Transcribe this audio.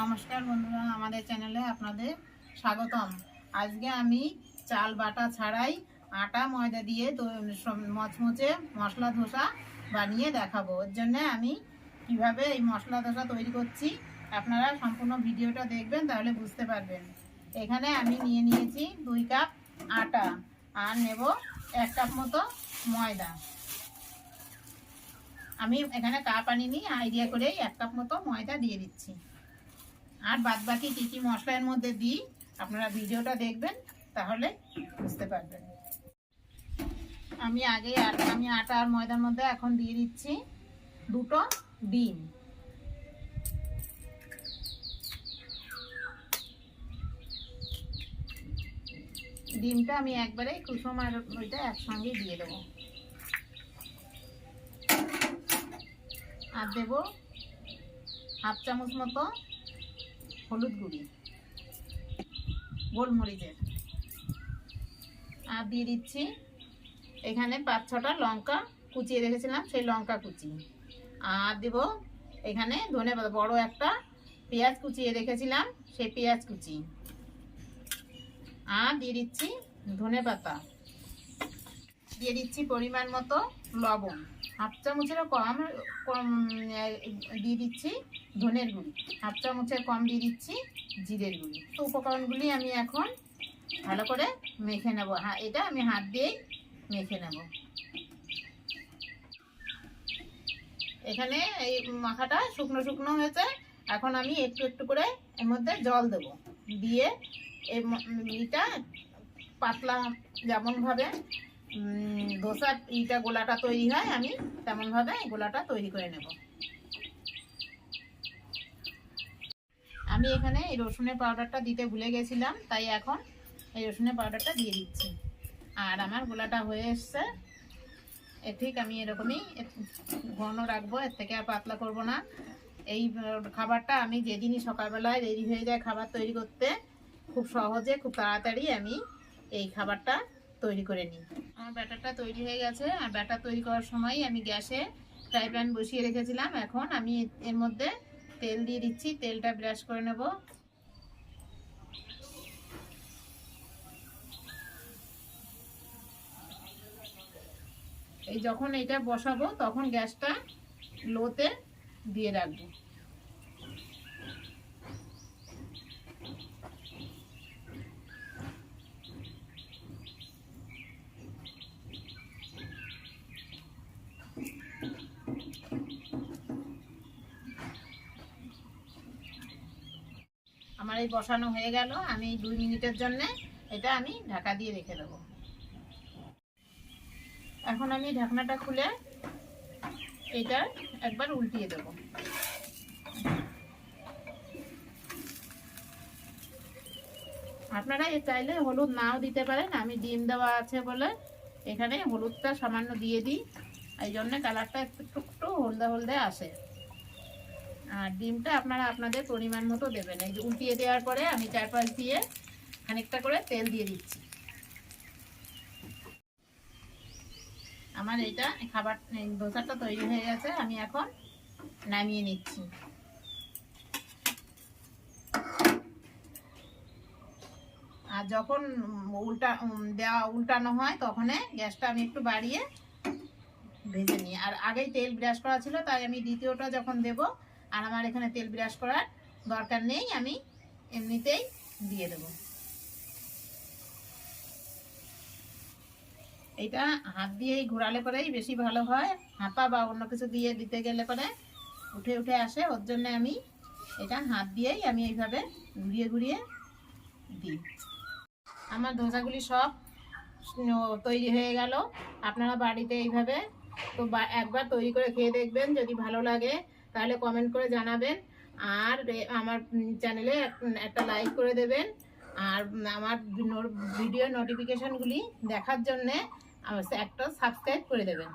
নমস্কার বন্ধুরা, আমাদের চ্যানেলে আপনাদের স্বাগতম। আজকে আমি চাল বাটা ছাড়াই আটা ময়দা দিয়ে মচমচে মশলা ধোসা বানিয়ে দেখাবো। ওর জন্যে আমি কীভাবে এই মশলা ধোসা তৈরি করছি আপনারা সম্পূর্ণ ভিডিওটা দেখবেন, তাহলে বুঝতে পারবেন। এখানে আমি নিয়ে নিয়েছি দুই কাপ আটা আর নেব এক কাপ মতো ময়দা। আমি এখানে কাপ আনিনি, আইডিয়া করেই এক কাপ মতো ময়দা দিয়ে দিচ্ছি। আর বাদ বাকি কী কী মশলার মধ্যে দিই, আপনারা ভিডিওটা দেখবেন, তাহলে বুঝতে পারবেন। আমি আগে আমি আটা আর ময়দার মধ্যে এখন দিয়ে দিচ্ছি দুটো ডিম। ডিমটা আমি একবারে কুসুম আর ওইটা একসঙ্গে দিয়ে দেবো। আর দেবো হাফ চামচ মতো হলুদ গুঁড়ি, গোলমরিচের। আর দিয়ে দিচ্ছি এখানে পাঁচ ছটা লঙ্কা কুচিয়ে রেখেছিলাম, সেই লঙ্কা কুচি। আর দেব এখানে ধনে পাতা, বড় একটা পেঁয়াজ কুচিয়ে রেখেছিলাম, সেই পেঁয়াজ কুচি। আর দিয়ে দিচ্ছি ধনে পাতা। দিয়ে দিচ্ছি পরিমাণ মতো লবণ। হাফ চামচেরও কম কম দিয়ে দিচ্ছি ধনের গুঁড়ি। হাফ চামচের কম দিয়ে দিচ্ছি জিরের গুঁড়ি। তো উপকরণগুলি আমি এখন ভালো করে মেখে নেব। হ্যাঁ এটা আমি হাত দিয়েই মেখে নেব। এখানে এই মাখাটা শুকনো শুকনো হয়েছে। এখন আমি একটু একটু করে এর মধ্যে জল দেব। দিয়ে ম- পাতলা যেমনভাবে ধোসার ইটা গোলাটা তৈরি হয়, আমি তেমনভাবে গোলাটা তৈরি করে নেব। আমি এখানে এই রসুনের পাউডারটা দিতে ভুলে গেছিলাম, তাই এখন এই রসুনের পাউডারটা দিয়ে দিচ্ছি। আর আমার গোলাটা হয়ে এসছে। এ ঠিক আমি এরকমই ঘন রাখব, এর থেকে আর পাতলা করব না। এই খাবারটা আমি যেদিনই সকালবেলায় রেডি হয়ে যায় খাবার তৈরি করতে, খুব সহজে, খুব তাড়াতাড়ি আমি এই খাবারটা তৈরি করে নিই। আমার ব্যাটারটা তৈরি হয়ে গেছে। আর ব্যাটার তৈরি করার সময় আমি গ্যাসে ফ্রাই প্যান বসিয়ে রেখেছিলাম। এখন আমি এর মধ্যে তেল দিয়ে দিচ্ছি। তেলটা ব্রাশ করে নেব। এই যখন এটা বসাবো, তখন গ্যাসটা লোতে দিয়ে রাখব। এই বসানো হয়ে গেল। আমি দুই মিনিটের জন্য এটা আমি ঢাকা দিয়ে রেখে দেবো। এখন আমি ঢাকনাটা খুলে এটা একবার উল্টিয়ে দেবো। আপনারা চাইলে হলুদ নাও দিতে পারেন। আমি ডিম দেওয়া আছে বলে এখানে হলুদটা সামান্য দিয়ে দিই। এই জন্য কালারটা একটু একটু হলদে হলদে আসে। আর ডিমটা আপনারা আপনাদের পরিমাণ মতো দেবেন। এই যে উল্টিয়ে দেওয়ার পরে আমি চারপাশ দিয়ে খানিকটা করে তেল দিয়ে দিচ্ছি। আমার এটা খাবার ধোসাটা তৈরি হয়ে গেছে, আমি এখন নামিয়ে নিচ্ছি। আর যখন উল্টা দেওয়া উল্টানো হয়, তখন গ্যাসটা আমি একটু বাড়িয়ে ভেজে নিই। আর আগেই তেল ব্রাশ করা ছিল, তাই আমি দ্বিতীয়টা যখন দেব আর আমার এখানে তেল ব্রাশ করার দরকার নেই, আমি এমনিতেই দিয়ে দেব। এটা হাত দিয়েই ঘোরালে পরেই বেশি ভালো হয়। হাতা বা অন্য কিছু দিয়ে দিতে গেলে পরে উঠে উঠে আসে, ওর জন্য আমি এটা হাত দিয়েই আমি এইভাবে ঘুরিয়ে ঘুরিয়ে দিই। আমার ধোসাগুলি সব তৈরি হয়ে গেল। আপনারা বাড়িতে এইভাবে তো একবার তৈরি করে খেয়ে দেখবেন, যদি ভালো লাগে তাহলে কমেন্ট করে জানাবেন। আর আমার চ্যানেলে একটা লাইক করে দেবেন। আর আমার ভিডিও নোটিফিকেশনগুলি দেখার জন্যে একটা সাবস্ক্রাইব করে দেবেন।